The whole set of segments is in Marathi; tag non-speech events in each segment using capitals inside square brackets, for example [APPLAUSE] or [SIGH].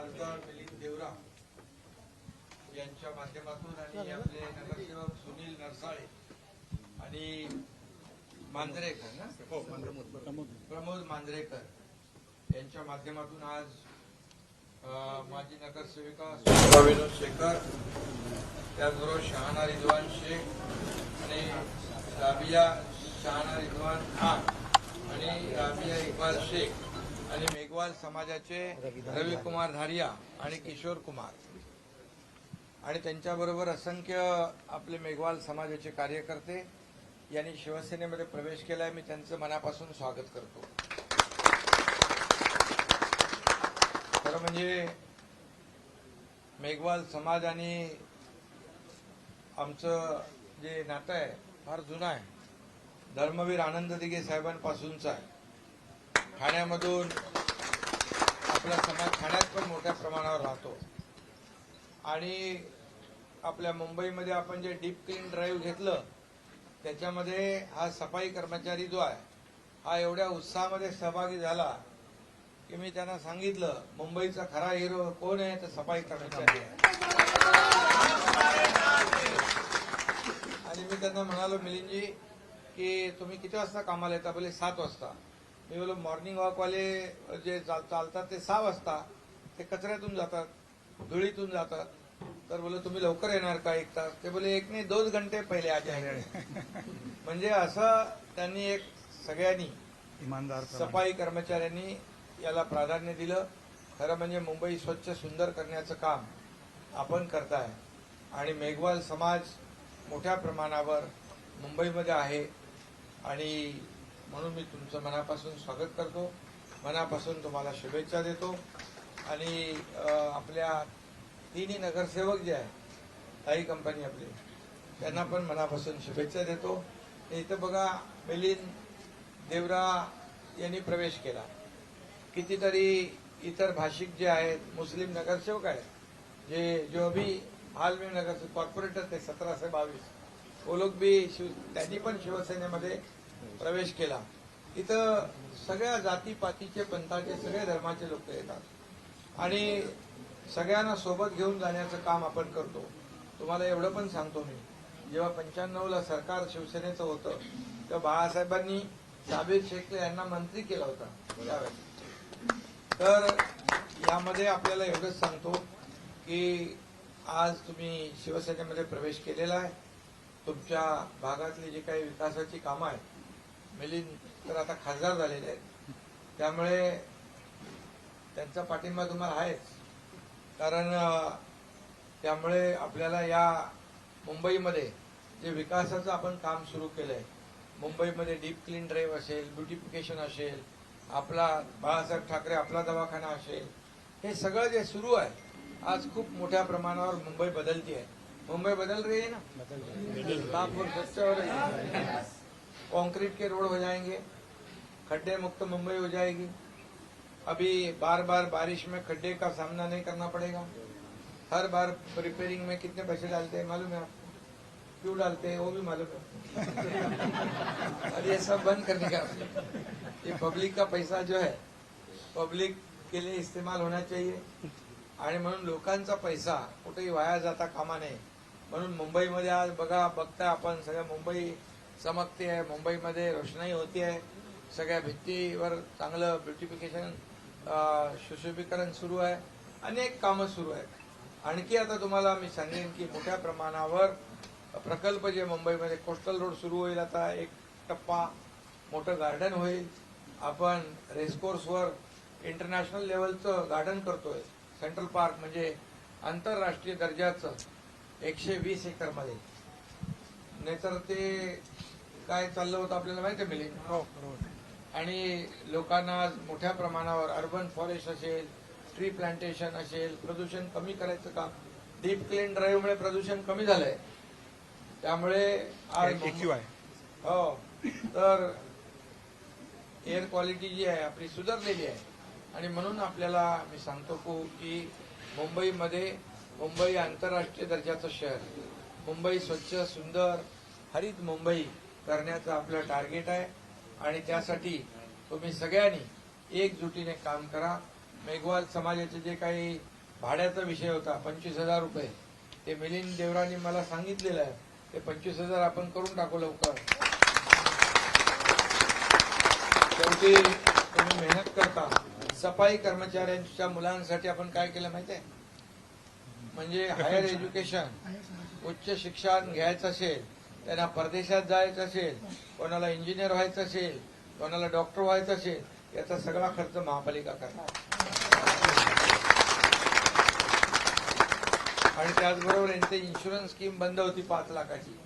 खासदार मिलिंद देवरा यांच्या माध्यमातून आणि आपले नगरसेवक सुनील नरसाळे आणि मांजरेकर ना? प्रमोद. मांजरेकर यांच्या माध्यमातून आज माजी नगरसेविका सुषमा विनोद शेखर त्याचबरोबर शहाना रिजवान शेख आणि राबिया शहाना रिजवान खान आणि राबिया इक्बाल शेख आणि मेघवाल समाजाचे रविकुमार धारिया आणि किशोर कुमार. आणि त्यांच्याबरोबर असंख्य आपले मेघवाल समाजाचे कार्यकर्ते यांनी शिवसेनेमध्ये प्रवेश केलाय. मी त्यांचं मनापासून स्वागत करतो. खरं म्हणजे मेघवाल समाज आणि आमचं जे नातं आहे फार जुनं आहे. धर्मवीर आनंद दिघे साहेबांपासूनचं आहे. ठाण्यामधून आपला समाज ठाण्यात पण मोठ्या प्रमाणावर राहतो. आणि आपल्या मुंबईमध्ये आपण जे डीप क्लीन ड्राईव्ह घेतलं त्याच्यामध्ये हा सफाई कर्मचारी जो आहे हा एवढ्या उत्साहामध्ये सहभागी झाला की मी त्यांना सांगितलं मुंबईचा खरा हिरो कोण आहे? तर सफाई कर्मचारी आहे. आणि मी त्यांना म्हणालो मिलिंदजी की तुम्ही किती वाजता कामाला येता? बोले सात वाजता. मी बोलो मॉर्निंग वॉकवाले जे चाल- चालतात ते सहा वाजता ते कचऱ्यातून जातात धुळीतून जातात. तर बोले तुम्ही लवकर येणार का एक तास? ते बोले एक नाही दोन घंटे पहिले आ जाएंगे [LAUGHS] म्हणजे असं त्यांनी एक सगळ्यांनी इमानदार सफाई कर्मचाऱ्यांनी याला प्राधान्य दिलं. खरं म्हणजे मुंबई स्वच्छ सुंदर करण्याचं काम आपण करताय. आणि मेघवाल समाज मोठ्या प्रमाणावर मुंबईमध्ये आहे. आणि म्हणून मी तुमचं मनापासून स्वागत करतो. मनापासून तुम्हाला शुभेच्छा देतो. आणि आपल्या तिन्ही नगरसेवक जे आहे काही कंपनी आपली त्यांना पण मनापासून शुभेच्छा देतो. इथं बघा मिलिंद देवरा यांनी प्रवेश केला. कितीतरी इतर भाषिक जे आहेत मुस्लिम नगरसेवक आहेत जे जो भी हाल में नगर कॉर्पोरेटर थे सतराशे बावीस. वो लोग भी शिव त्यांनी पण शिवसेनेमध्ये प्रवेश केला. इथं सगळ्या जातीपातीचे पंथाचे सगळे धर्माचे लोक येतात. आणि सगळ्यांना सोबत घेऊन जाण्याचं काम आपण करतो. तुम्हाला एवढं पण सांगतो मी. जेव्हा पंच्याण्णवला सरकार शिवसेनेचं होतं तेव्हा बाळासाहेबांनी साबीर शेख यांना मंत्री केला होता त्यावेळेस तर यामध्ये आपल्याला एवढंच सांगतो की आज तुम्ही शिवसेनेमध्ये प्रवेश केलेला आहे. तुमच्या भागातली जी काही विकासाची कामं आहेत मिलिंद तर आता खासदार झालेले आहेत. त्यामुळे त्यांचा पाठिंबा तुम्हाला आहेच. कारण त्यामुळे आपल्याला या मुंबईमध्ये जे विकासाचं आपण काम सुरू केलंय मुंबईमध्ये डीप क्लीन ड्राईव्ह असेल ब्युटिफिकेशन असेल आपला बाळासाहेब ठाकरे आपला दवाखाना असेल हे सगळं जे सुरू आहे आज खूप मोठ्या प्रमाणावर मुंबई बदलती आहे मुंबई बदल रही है ना? हो. रही है. कंक्रीट के रोड हो जाएंगे खड्डे मुक्त मुंबई हो जाएगी। अभी बार बार बारिश में खड्डे का सामना नहीं करना पड़ेगा। हर बार रिपेयरिंग में कितने पैसे डालते हैं मालूम है आपको? क्यों डालते हैं वो भी मालूम है। [LAUGHS] और ये सब बंद करने का ये पब्लिक का पैसा जो है पब्लिक के लिए इस्तेमाल होना चाहिए। आणि म्हणून लोकांचा पैसा कुठेही वाया जाता कामा नये. म्हणून मुंबईमध्ये आज बघा बघताय आपण सगळ्या मुंबई चमकते आहे. मुंबईमध्ये रोषणाई होती आहे. सगळ्या भित्तीवर चांगलं ब्युटिफिकेशन सुशोभीकरण सुरू आहे. अनेक कामं सुरू आहेत. आणखी आता तुम्हाला मी सांगेन की मोठ्या प्रमाणावर प्रकल्प जे मुंबईमध्ये कोस्टल रोड सुरू होईल आता एक टप्पा मोठं गार्डन होईल. आपण रेसकोर्सवर इंटरनॅशनल लेवलचं गार्डन करतोय. सेंट्रल पार्क म्हणजे आंतरराष्ट्रीय दर्जाचं एकशे वीस एकरमध्ये. नाहीतर ते काय चाललं होतं आपल्याला माहिती आहे मिलिंद हो आणि लोकांना आज मोठ्या प्रमाणावर अर्बन फॉरेस्ट असेल ट्री प्लांटेशन असेल प्रदूषण कमी करायचं काम डीप क्लीन ड्राईव्हमुळे प्रदूषण कमी झालंय. त्यामुळे आज हो तर एअर क्वालिटी जी आहे आपली सुधारलेली आहे. आणि म्हणून आपल्याला मी सांगतो को की मुंबईमध्ये मुंबई आंतरराष्ट्रीय दर्जाचं शहर मुंबई स्वच्छ सुंदर हरित मुंबई करण्याचं आपलं टार्गेट आहे. आणि त्यासाठी तुम्ही सगळ्यांनी एकजुटीने काम करा. मेघवाल समाजाचे जे काही भाड्याचा विषय होता पंचवीस हजार रुपये ते मिलिंद देवरांनी मला सांगितलेलं आहे. ते पंचवीस हजार आपण करून टाकू लवकर. शेवटी तुम्ही मेहनत करता. सफाई कर्मचाऱ्यांच्या मुलांसाठी आपण काय केलं माहिती आहे म्हणजे हायर एज्युकेशन उच्च शिक्षण घ्यायचं असेल त्यांना परदेशात जायचं असेल कोणाला इंजिनियर व्हायचं असेल कोणाला डॉक्टर व्हायचं असेल याचा सगळा खर्च महापालिका करणार. आणि त्याचबरोबर यांची इन्शुरन्स स्कीम बंद होती पाच लाखाची.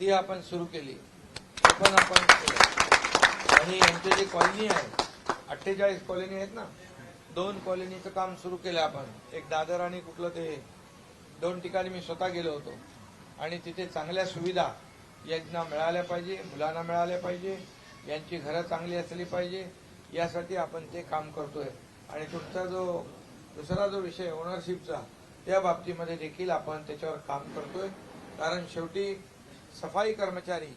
ती आपण सुरू केली. ते पण आपण आणि यांचे जे कॉलनी आहे अठ्ठेचाळीस कॉलनी आहेत ना दोन कॉलनीचं काम सुरू केलं आपण. एक दादर आणि कुठलं ते दोन ठिकाणी मी स्वतः गेलो होतो. आणि तिथे चांगल्या सुविधा यांना मिळाल्या पाहिजे मुलांना मिळाल्या पाहिजे यांची घरं चांगली असली पाहिजे यासाठी आपण ते काम करतोय. आणि तुमचा जो दुसरा जो विषय ओनरशिपचा त्या बाबतीमध्ये देखील आपण त्याच्यावर काम करतोय. कारण शेवटी सफाई कर्मचारी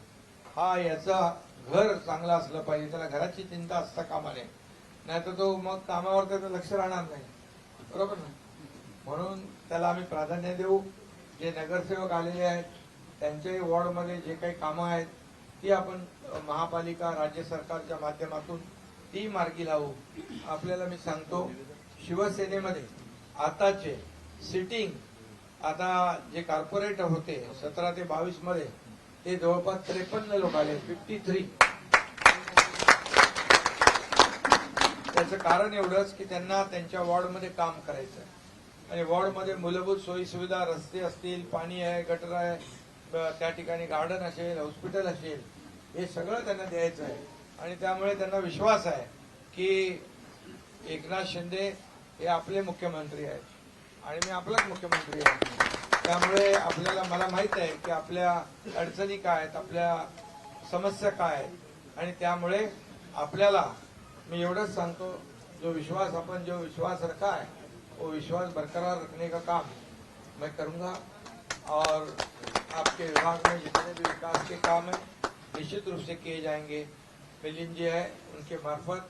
हा याचा घर चांगला असलं पाहिजे त्याला घराची चिंता असता कामा नये नाहीतर तो मग कामावर त्याचं लक्ष राहणार नाही. बरोबर ना? म्हणून त्याला आम्ही प्राधान्य देऊ. जे नगरसेवक आलेले आहेत त्यांच्याही वॉर्डमध्ये जे काही कामं आहेत ती आपण महापालिका राज्य सरकारच्या माध्यमातून ती मार्गी लावू. आपल्याला मी सांगतो शिवसेनेमध्ये आताचे सिटिंग आता जे कॉर्पोरेटर होते सतरा ते बावीसमध्ये ते जवळपास त्रेपन्न लोक आले फिफ्टी थ्री त्याचं कारण एवढंच की त्यांना त्यांच्या वॉर्डमध्ये काम करायचं आहे आणि वॉर्डमध्ये मूलभूत सोयीसुविधा रस्ते असतील पाणी आहे गटर आहे त्या ठिकाणी गार्डन असेल हॉस्पिटल असेल हे सगळं त्यांना द्यायचं आहे. आणि त्यामुळे त्यांना विश्वास आहे की एकनाथ शिंदे हे आपले मुख्यमंत्री आहेत. आणि मी आपलाच मुख्यमंत्री आहे. त्यामुळे आपल्याला मला माहीत आहे की आपल्या अडचणी काय आहेत आपल्या समस्या काय आहेत. आणि त्यामुळे आपल्याला मी एवढंच सांगतो जो विश्वास आपण जो विश्वास रखा वो विश्वास बरकरार रखने का काम मैं करूँगा। और आपके विभाग में जितने भी विकास के काम हैं, निश्चित रूप से किए जाएँगे। मिलिंद जी है, उनके मार्फत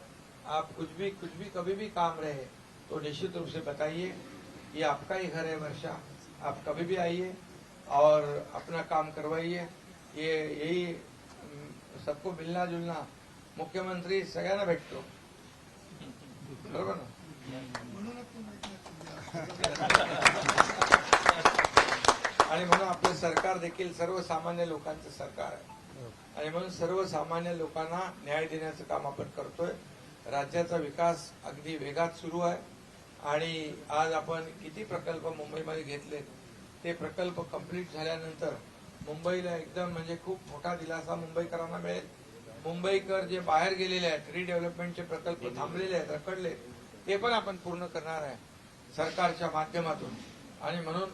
आप कुछ भी कुछ भी कभी भी काम रहे तो निश्चित रूप से बताइए ये आपका ही घर है वर्षा। आप कभी भी आइए और अपना काम करवाइए। ये, यही सबको मिलना जुलना मुख्यमंत्री सगळ्यांना भेटतो बरोबर ना? [LAUGHS] आणि म्हणून आपलं सरकार देखील सर्वसामान्य लोकांचं सरकार आहे. आणि म्हणून सर्वसामान्य लोकांना न्याय देण्याचं काम आपण करतोय. राज्याचा विकास अगदी वेगात सुरू आहे. आणि आज आपण किती प्रकल्प मुंबईमध्ये घेतले ते प्रकल्प कंप्लीट झाल्यानंतर मुंबईला एकदम म्हणजे खूप मोठा दिलासा मुंबईकरांना मिळेल. मुंबईकर जे बाहेर गेलेले आहेत रिडेव्हलपमेंटचे प्रकल्प थांबलेले आहेत रखडले ते पण आपण पूर्ण करणार आहे. सरकारच्या माध्यमातून. आणि म्हणून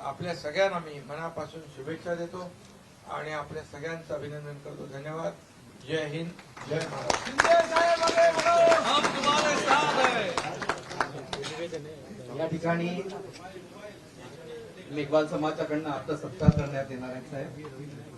आपल्या सगळ्यांना मी मनापासून शुभेच्छा देतो आणि आपल्या सगळ्यांचं अभिनंदन करतो. धन्यवाद. जय हिंद. जय महाराष्ट्र या ठिकाणी मेघवाल समाजाकडनं आता सत्कार करण्यात येणार आहे साहेब.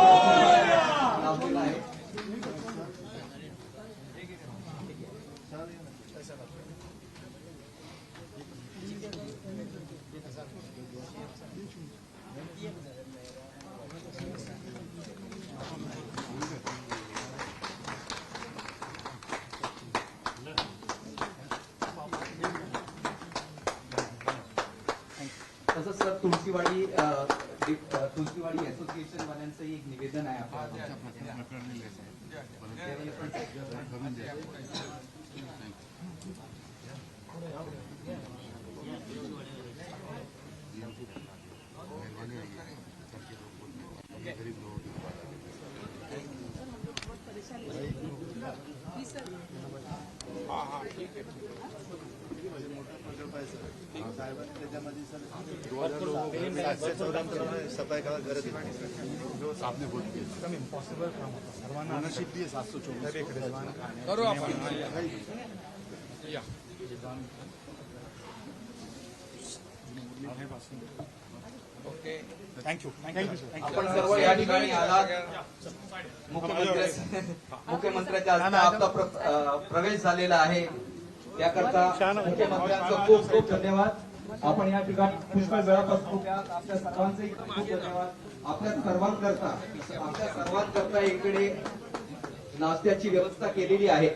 तसंच सर तुळशीवाडी तुळशीवाडी असोसिएशन वाल्यांचंही एक निवेदन आहे आपल्याला. दो हजार लोगों को सात से चौदह में सफाई का गरज जो आपने वोट किया एकदम इम्पॉसिबल काम होतं सर्वांना ओनरशिप भी सात सौ चौबीस एक रिजवान खान आहे. करू आपण ओके थँक्यू थँक्यू सर आपण सर्व या ठिकाणी आलात मुख्यमंत्री मुख्यमंत्र्याच्या हस्ते आपला प्रवेश झालेला आहे त्याकरता मुख्यमंत्र्यांचं खूप खूप धन्यवाद आपण या ठिकाणी पुष्कळ वेळापासून आपल्या सर्वांचे खूप धन्यवाद. आपल्या सर्वांकरता आपल्या सर्वांकरता इकडे नाश्त्याची व्यवस्था केलेली आहे.